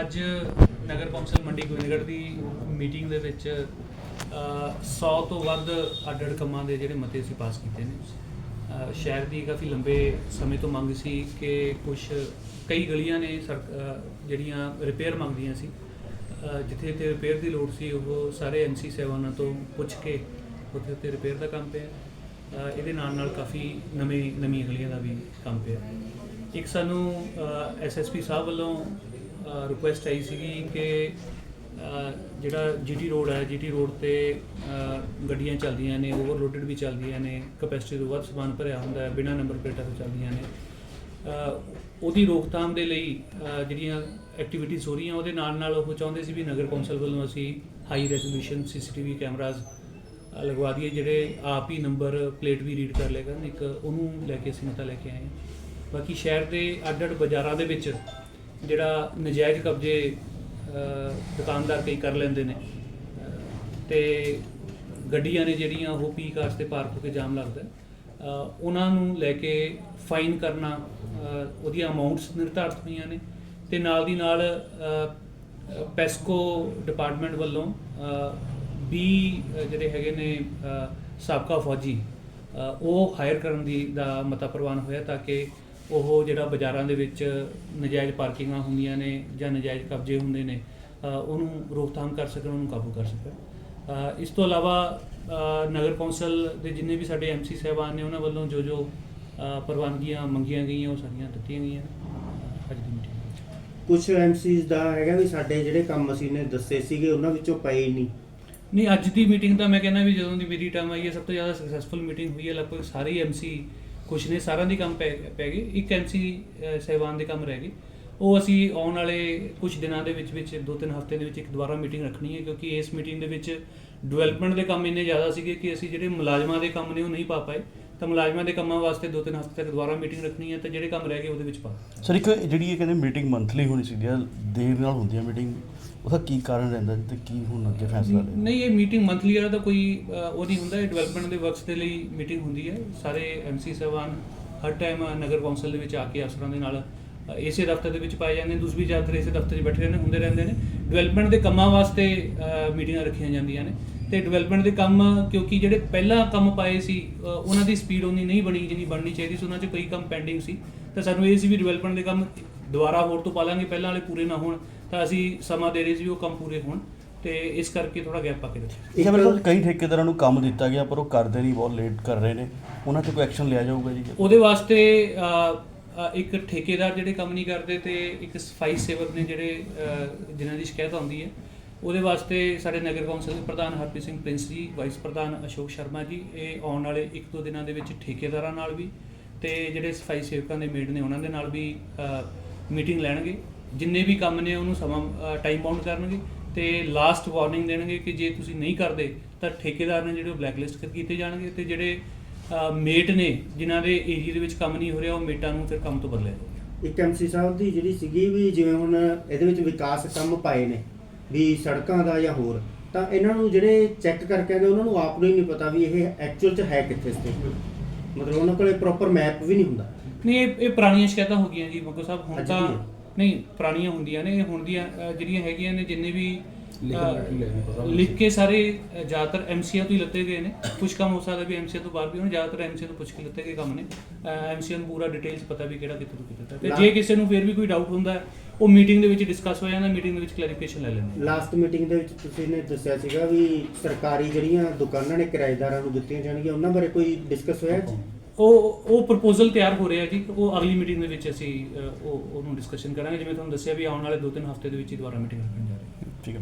ਅੱਜ ਨਗਰ ਕੌਂਸਲ ਮੰਡੀ ਗੋਬਿੰਦਗੜ੍ਹ ਦੀ ਮੀਟਿੰਗ ਦੇ ਵਿੱਚ ਅ, 100 ਤੋਂ ਵੱਧ ਅੱਡ-ਅੱਡ ਕੰਮਾਂ ਦੇ ਜਿਹੜੇ ਮਤੇ ਅਸੀਂ ਪਾਸ ਕੀਤੇ ਨੇ। ਸ਼ਹਿਰ ਦੀ ਕਾਫੀ ਲੰਬੇ ਸਮੇਂ ਤੋਂ ਮੰਗ ਸੀ ਕਿ ਕੁਝ ਕਈ ਗਲੀਆਂ ਨੇ ਸੜਕ ਜਿਹੜੀਆਂ ਰਿਪੇਅਰ ਮੰਗਦੀਆਂ ਸੀ। ਜਿੱਥੇ ਤੇ ਰਿਪੇਅਰ ਦੀ ਲੋੜ ਸੀ ਉਹ ਸਾਰੇ ਐਮਸੀ ਸਹਿਬਾਨਾਂ ਤੋਂ ਪੁੱਛ ਕੇ ਉੱਥੇ ਉੱਤੇ ਰਿਪੇਅਰ ਦਾ ਕੰਮ ਪਿਆ। ਇਹਦੇ ਨਾਲ ਨਾਲ ਕਾਫੀ ਨਵੇਂ ਨਵੀਆਂ ਗਲੀਆਂ ਦਾ ਵੀ ਕੰਮ ਪਿਆ। ਇੱਕ ਸਾਨੂੰ ਐਸਐਸਪੀ ਸਾਹਿਬ ਵੱਲੋਂ ਰਿਕੁਐਸਟ ਆਈ ਸੀਗੀ ਕਿ ਅ, ਜਿਹੜਾ ਜੀਟੀ ਰੋਡ ਹੈ ਜੀਟੀ ਰੋਡ ਤੇ ਗੱਡੀਆਂ ਚੱਲਦੀਆਂ ਨੇ ਓਵਰਲੋਡਡ ਵੀ ਚੱਲਦੀਆਂ ਨੇ ਕਪੈਸਿਟੀ ਤੋਂ ਵੱਧ ਸਮਾਨ ਭਰਿਆ ਹੁੰਦਾ ਹੈ ਬਿਨਾਂ ਨੰਬਰ ਪਲੇਟਾਂ ਤੋਂ ਚੱਲਦੀਆਂ ਨੇ ਉਹਦੀ ਰੋਕਥਾਮ ਦੇ ਲਈ ਜਿਹੜੀਆਂ ਐਕਟੀਵਿਟੀਜ਼ ਹੋ ਰਹੀਆਂ ਉਹਦੇ ਨਾਲ ਨਾਲ ਉਹ ਚਾਹੁੰਦੇ ਸੀ ਵੀ ਨਗਰ ਕੌਂਸਲ ਵੱਲੋਂ ਅਸੀਂ ਹਾਈ ਰੈਜ਼ੋਲੂਸ਼ਨ ਸੀਸੀਟੀਵੀ ਕੈਮਰਾਜ਼ ਲਗਵਾ ਦਈਏ ਜਿਹੜੇ ਆਪ ਹੀ ਨੰਬਰ ਪਲੇਟ ਵੀ ਰੀਡ ਕਰ ਲੇਗਾ ਇੱਕ ਉਹਨੂੰ ਲੈ ਕੇ ਅਸੀਂ ਮਤਾ ਲੈ ਕੇ ਆਏ ਹਾਂ। ਬਾਕੀ ਸ਼ਹਿਰ ਦੇ ਅੱਡ-ਅੱਡ ਬਾਜ਼ਾਰਾਂ ਦੇ ਵਿੱਚ ਜਿਹੜਾ ਨਜਾਇਜ਼ ਕਬਜ਼ੇ ਦੁਕਾਨਦਾਰ ਕਈ ਕਰ ਲੈਂਦੇ ਨੇ। ਅ, ਤੇ ਗੱਡੀਆਂ ਨੇ ਜਿਹੜੀਆਂ ਉਹ ਪੀ ਕਾਰਸ ਤੇ ਪਾਰਕ ਹੋ ਕੇ ਜਾਮ ਲੱਗਦਾ ਉਹਨਾਂ ਨੂੰ ਲੈ ਕੇ ਫਾਈਨ ਕਰਨਾ ਉਹਦੀਆਂ ਅਮਾਉਂਟਸ ਨਿਰਧਾਰਤ ਹੋਈਆਂ ਨੇ। ਤੇ ਨਾਲ ਦੀ ਨਾਲ ਪੈਸਕੋ ਡਿਪਾਰਟਮੈਂਟ ਵੱਲੋਂ ਅ, 20 ਜਿਹੜੇ ਹੈਗੇ ਨੇ ਸਾਬਕਾ ਫੌਜੀ ਉਹ ਹਾਇਰ ਕਰਨ ਦੀ ਦਾ ਮਤਾ ਪ੍ਰਵਾਨ ਹੋਇਆ ਤਾਂ ਕਿ ਉਹ ਜਿਹੜਾ ਬਾਜ਼ਾਰਾਂ ਦੇ ਵਿੱਚ ਨਜਾਇਜ਼ ਪਾਰਕਿੰਗਾਂ ਹੁੰਦੀਆਂ ਨੇ ਜਾਂ ਨਜਾਇਜ਼ ਕਬਜ਼ੇ ਹੁੰਦੇ ਨੇ ਉਹਨੂੰ ਰੋਕਥਾਮ ਕਰ ਸਕਣ ਉਹਨੂੰ ਕਾਬੂ ਕਰ ਸਕਣ। ਇਸ ਤੋਂ ਇਲਾਵਾ ਨਗਰ ਕੌਂਸਲ ਦੇ ਜਿੰਨੇ ਵੀ ਸਾਡੇ ਐਮਸੀ ਸਹਿਬਾਨ ਨੇ ਉਹਨਾਂ ਵੱਲੋਂ ਜੋ ਜੋ ਪ੍ਰਵਾਨਗੀਆਂ ਮੰਗੀਆਂ ਗਈਆਂ ਉਹ ਸਾਰੀਆਂ ਦਿੱਤੀਆਂ ਗਈਆਂ ਅੱਜ ਦੀ ਮੀਟਿੰਗ ਵਿੱਚ। ਕੁਝ ਐਮਸੀਜ਼ ਦਾ ਹੈਗਾ ਵੀ ਸਾਡੇ ਜਿਹੜੇ ਕੰਮ ਅਸੀਂ ਨੇ ਦੱਸੇ ਸੀਗੇ ਉਹਨਾਂ ਵਿੱਚੋਂ ਪਏ ਹੀ ਨਹੀਂ। ਨਹੀਂ ਅੱਜ ਦੀ ਮੀਟਿੰਗ ਤਾਂ ਮੈਂ ਕਹਿੰਦਾ ਵੀ ਜਦੋਂ ਦੀ ਮੇਰੀ ਟਰਮ ਆਈ ਹੈ ਸਭ ਤੋਂ ਜ਼ਿਆਦਾ ਸਕਸੈਸਫੁਲ ਮੀਟਿੰਗ ਹੋਈ ਹੈ ਲਗਭਗ ਸਾਰੇ ਐਮਸੀ ਕੁਛ ਨੇ ਸਾਰਿਆਂ ਦੀ ਕੰਮ ਪੈ ਪੈ ਗਏ ਇੱਕ ਐਮਸੀ ਸਹਿਬਾਨ ਦੇ ਕੰਮ ਰਹਿ ਗਏ। ਉਹ ਅਸੀਂ ਆਉਣ ਵਾਲੇ ਕੁਝ ਦਿਨਾਂ ਦੇ ਵਿੱਚ ਵਿੱਚ, ਦੋ ਤਿੰਨ ਹਫ਼ਤੇ ਦੇ ਵਿੱਚ ਇੱਕ ਦੁਬਾਰਾ ਮੀਟਿੰਗ ਰੱਖਣੀ ਹੈ, ਕਿਉਂਕਿ ਇਸ ਮੀਟਿੰਗ ਦੇ ਵਿੱਚ ਡਿਵੈਲਪਮੈਂਟ ਦੇ ਕੰਮ ਇੰਨੇ ਜ਼ਿਆਦਾ ਸੀਗੇ ਕਿ ਅਸੀਂ ਜਿਹੜੇ ਮੁਲਾਜ਼ਮਾਂ ਦੇ ਕੰਮ ਨੇ ਉਹ ਨਹੀਂ ਪਾ ਪਾਏ। ਤਾਂ ਮੁਲਾਜ਼ਮਾਂ ਦੇ ਕੰਮਾਂ ਵਾਸਤੇ ਦੋ ਤਿੰਨ ਹਫ਼ਤੇ ਤੱਕ ਦੁਬਾਰਾ ਮੀਟਿੰਗ ਰੱਖਣੀ ਹੈ, ਤੇ ਜਿਹੜੇ ਕੰਮ ਰਹਿ ਗਏ ਉਹਦੇ ਵਿੱਚ ਪਾ ਸਰ, ਇੱਕ ਜਿਹੜੀ ਇਹ ਕਹਿੰਦੇ ਮੀਟਿੰਗ ਮੰਥਲੀ ਹੋਣੀ ਚਾਹੀਦੀ ਦੇਰ ਨਾਲ ਹੁੰਦੀ ਹੈ ਮੀਟਿੰਗ। ਉਹਦਾ ਕੀ ਕਾਰਨ ਰਹਿੰਦਾ ਤੇ ਕੀ ਹੁਣ ਅੱਗੇ ਫੈਸਲਾ ਲੈਣਾ ਨਹੀਂ ਇਹ ਮੀਟਿੰਗ ਮੰਥਲੀ ਵਾਲਾ ਤਾਂ ਕੋਈ ਉਹ ਨਹੀਂ ਹੁੰਦਾ ਇਹ ਡਿਵੈਲਪਮੈਂਟ ਦੇ ਵਰਕਸ ਦੇ ਲਈ ਮੀਟਿੰਗ ਹੁੰਦੀ ਹੈ। ਸਾਰੇ ਐਮਸੀ ਸਾਹਿਬਾਨ ਹਰ ਟਾਈਮ ਨਗਰ ਕੌਂਸਲ ਦੇ ਵਿੱਚ ਆ ਕੇ ਅਫਸਰਾਂ ਦੇ ਨਾਲ ਇਸੇ ਦਫ਼ਤਰ ਦੇ ਵਿੱਚ ਪਾਏ ਜਾਂਦੇ ਨੇ। ਦੂਸਰੀ ਜ਼ਿਆਦਾਤਰ ਇਸੇ ਦਫ਼ਤਰ 'ਚ ਬੈਠੇ ਰਹਿੰਦੇ ਹੁੰਦੇ ਰਹਿੰਦੇ ਨੇ। ਡਿਵੈਲਪਮੈਂਟ ਦੇ ਕੰਮਾਂ ਵਾਸਤੇ ਮੀਟਿੰਗਾਂ ਰੱਖੀਆਂ ਜਾਂਦੀਆਂ ਨੇ। ਤੇ ਡਿਵੈਲਪਮੈਂਟ ਦੇ ਕੰਮ ਕਿਉਂਕਿ ਜਿਹੜੇ ਪਹਿਲਾਂ ਕੰਮ ਪਾਏ ਸੀ ਉਹਨਾਂ ਦੀ ਸਪੀਡ ਉਨੀ ਨਹੀਂ ਬਣੀ ਜਿੰਨੀ ਬਣਨੀ ਚਾਹੀਦੀ ਸੀ ਉਹਨਾਂ 'ਚ ਕਈ ਕੰਮ ਪੈਂਡਿੰਗ ਸੀ। ਤਾਂ ਸਾਨੂੰ ਇਹ ਸੀ ਵੀ ਡਿਵੈਲਪਮੈਂਟ ਦੇ ਕੰਮ ਦੁਬਾਰਾ ਹੋਰ ਤੋਂ ਪਾ ਲਾਂਗੇ ਪਹਿਲਾਂ ਵਾਲੇ ਪੂਰੇ ਨਾ ਹੋਣ ਤਾਂ ਅਸੀਂ ਸਮਾਂ ਦੇ ਰਹੇ ਸੀ ਵੀ ਉਹ ਕੰਮ ਪੂਰੇ ਹੋਣ ਤੇ ਇਸ ਕਰਕੇ ਥੋੜਾ ਗੈਪ ਪਾ ਕੇ ਰੱਖਿਆ। ਇਹ ਮੇਰੇ ਕੋਲ ਕਈ ਠੇਕੇਦਾਰਾਂ ਨੂੰ ਕੰਮ ਦਿੱਤਾ ਗਿਆ ਪਰ ਉਹ ਕਰਦੇ ਨਹੀਂ ਬਹੁਤ ਲੇਟ ਕਰ ਰਹੇ ਨੇ। ਉਹਨਾਂ ਤੇ ਕੋਈ ਐਕਸ਼ਨ ਲਿਆ ਜਾਊਗਾ ਜੀ? ਉਹਦੇ ਵਾਸਤੇ ਇੱਕ ਠੇਕੇਦਾਰ ਜਿਹੜੇ ਕੰਮ ਨਹੀਂ ਕਰਦੇ ਤੇ ਇੱਕ ਸਫ਼ਾਈ ਸੇਵਕ ਨੇ ਜਿਹੜੇ ਜਿਨ੍ਹਾਂ ਦੀ ਸ਼ਿਕਾਇਤ ਆਉਂਦੀ ਹੈ ਉਹਦੇ ਵਾਸਤੇ ਸਾਡੇ ਨਗਰ ਕੌਂਸਲ ਦੇ ਪ੍ਰਧਾਨ ਹਰਪ੍ਰੀਤ ਸਿੰਘ ਪ੍ਰਿੰਸ ਜੀ ਵਾਈਸ ਪ੍ਰਧਾਨ ਅਸ਼ੋਕ ਸ਼ਰਮਾ ਜੀ ਇਹ ਆਉਣ ਵਾਲੇ ਇੱਕ ਦੋ ਦਿਨਾਂ ਦੇ ਵਿੱਚ ਠੇਕੇਦਾਰਾਂ ਨਾਲ ਵੀ ਤੇ ਜਿਹੜੇ ਸਫ਼ਾਈ ਸੇਵਕਾਂ ਦੇ ਮੇਡ ਨੇ ਉਹਨਾਂ ਦੇ ਨਾਲ ਵੀ ਮੀਟਿੰਗ ਲੈਣਗੇ। ਜਿੰਨੇ ਵੀ ਕੰਮ ਨੇ ਉਹਨੂੰ ਸਮਾਂ ਟਾਈਮ ਬਾਉਂਡ ਕਰਨਗੇ ਤੇ ਲਾਸਟ ਵਾਰਨਿੰਗ ਦੇਣਗੇ ਕਿ ਜੇ ਤੁਸੀਂ ਨਹੀਂ ਕਰਦੇ ਤਾਂ ਠੇਕੇਦਾਰ ਨੇ ਜਿਹੜੇ ਬਲੈਕਲਿਸਟ ਕੀਤੇ ਜਾਣਗੇ ਤੇ ਜਿਹੜੇ ਮੇਟ ਨੇ, ਜਿਨ੍ਹਾਂ ਦੇ ਏਰੀਆ ਦੇ ਵਿੱਚ ਕੰਮ ਨਹੀਂ ਹੋ ਰਿਹਾ, ਉਹ ਮੇਟਾਂ ਨੂੰ ਫਿਰ ਕੰਮ ਤੋਂ ਬਦਲਿਆ ਜਾਊਗਾ ਇੱਕ ਐਮਸੀ ਸਾਹਿਬ ਦੀ ਜਿਹੜੀ ਸੀਗੀ ਵੀ ਜਿਵੇਂ ਹੁਣ ਇਹਦੇ ਵਿੱਚ ਵਿਕਾਸ ਕੰਮ ਪਾਏ ਨੇ, ਵੀ ਸੜਕਾਂ ਦਾ ਜਾਂ ਹੋਰ, ਤਾਂ ਇਹਨਾਂ ਨੂੰ ਜਿਹੜੇ ਚੈੱਕ ਕਰਕੇ ਆਉਂਦੇ ਉਹਨਾਂ ਨੂੰ ਆਪ ਨੂੰ ਹੀ ਨਹੀਂ ਪਤਾ ਵੀ ਇਹ ਐਕਚੁਅਲ ਚ ਹੈ ਕਿੱਥੇ ਸਥਿਤ ਮਤਲਬ ਉਹਨਾਂ ਕੋਲੇ ਪ੍ਰੋਪਰ ਮੈਪ ਵੀ ਨਹੀਂ ਹੁੰਦਾ। ਨਹੀਂ ਇਹ ਇਹ ਪੁਰਾਣੀਆਂ ਸ਼ਿਕਾਇਤਾਂ ਹੋ ਗਈਆਂ ਜੀ ਮੱਗੋ ਸਾਹਿਬ ਹੁਣ ਅੱਜ ਤਾਂ ਵੀ ਹੈ? ਨਹੀਂ ਪੁਰਾਣੀਆਂ ਹੁੰਦੀਆਂ ਨੇ ਇਹ ਹੁਣ ਦੀਆਂ ਅ, ਜਿਹੜੀਆਂ ਹੈਗੀਆਂ ਨੇ ਜਿੰਨੇ ਵੀ ਅ, ਲਿਖ ਕੇ ਸਾਰੇ ਅ, ਜ਼ਿਆਦਾਤਰ ਐਮਸੀਆ ਤੋਂ ਹੀ ਲੱਤੇ ਗਏ ਨੇ। ਕੁਝ ਕੰਮ ਹੋ ਸਕਦਾ ਵੀ ਐਮਸੀਆ ਤੋਂ ਬਾਹਰ ਵੀ ਹੋਣ ਜ਼ਿਆਦਾਤਰ ਐਮਸੀਆ ਤੋਂ ਪੁੱਛ ਕੇ ਲੱਤੇ ਗਏ ਕੰਮ ਨੇ। ਐਮਸੀਆ ਨੂੰ ਪੂਰਾ ਡਿਟੇਲਸ ਪਤਾ ਵੀ ਕਿਹੜਾ ਕਿੱਥੇ ਤੋਂ ਕਿੱਥੇ ਤੱਕ ਤੇ ਜੇ ਕਿਸੇ ਨੂੰ ਫਿਰ ਵੀ ਕੋਈ ਡਾਊਟ ਹੁੰਦਾ ਹੈ, ਉਹ ਮੀਟਿੰਗ ਦੇ ਵਿੱਚ ਡਿਸਕਸ ਹੋ ਜਾਂਦਾ ਮੀਟਿੰਗ ਦੇ ਵਿੱਚ ਕਲੈਰੀਫਿਕੇਸ਼ਨ ਲੈ ਲੈਂਦੇ ਲਾਸਟ ਮੀਟਿੰਗ ਦੇ ਵਿੱਚ ਤੁਸੀਂ ਨੇ ਦੱਸਿਆ ਸੀਗਾ ਵੀ ਸਰਕਾਰੀ ਜਿਹੜੀਆਂ ਦੁਕਾਨਾਂ ਨੇ ਕਿਰਾਏਦਾਰਾਂ ਨੂੰ ਦਿੱਤੀਆਂ ਜਾਣਗੀਆਂ ਉਹਨਾਂ ਬਾਰੇ ਕੋਈ ਡਿਸਕਸ ਹੋਇਆ ਜੀ ਉਹ ਉਹ ਪ੍ਰਪੋਜ਼ਲ ਤਿਆਰ ਹੋ ਰਿਹਾ ਜੀ, ਉਹ ਅਗਲੀ ਮੀਟਿੰਗ ਦੇ ਵਿੱਚ ਅਸੀਂ ਉਹ, ਉਹਨੂੰ ਡਿਸਕਸ਼ਨ ਕਰਾਂਗੇ। ਜਿਵੇਂ ਤੁਹਾਨੂੰ ਦੱਸਿਆ ਵੀ ਆਉਣ ਵਾਲੇ 2-3 ਹਫ਼ਤੇ ਦੇ ਵਿੱਚ ਹੀ ਦੁਬਾਰਾ ਮੀਟਿੰਗ ਰੱਖਣ ਜਾ ਰਹੇ ਹਾਂ। ਠੀਕ ਹੈ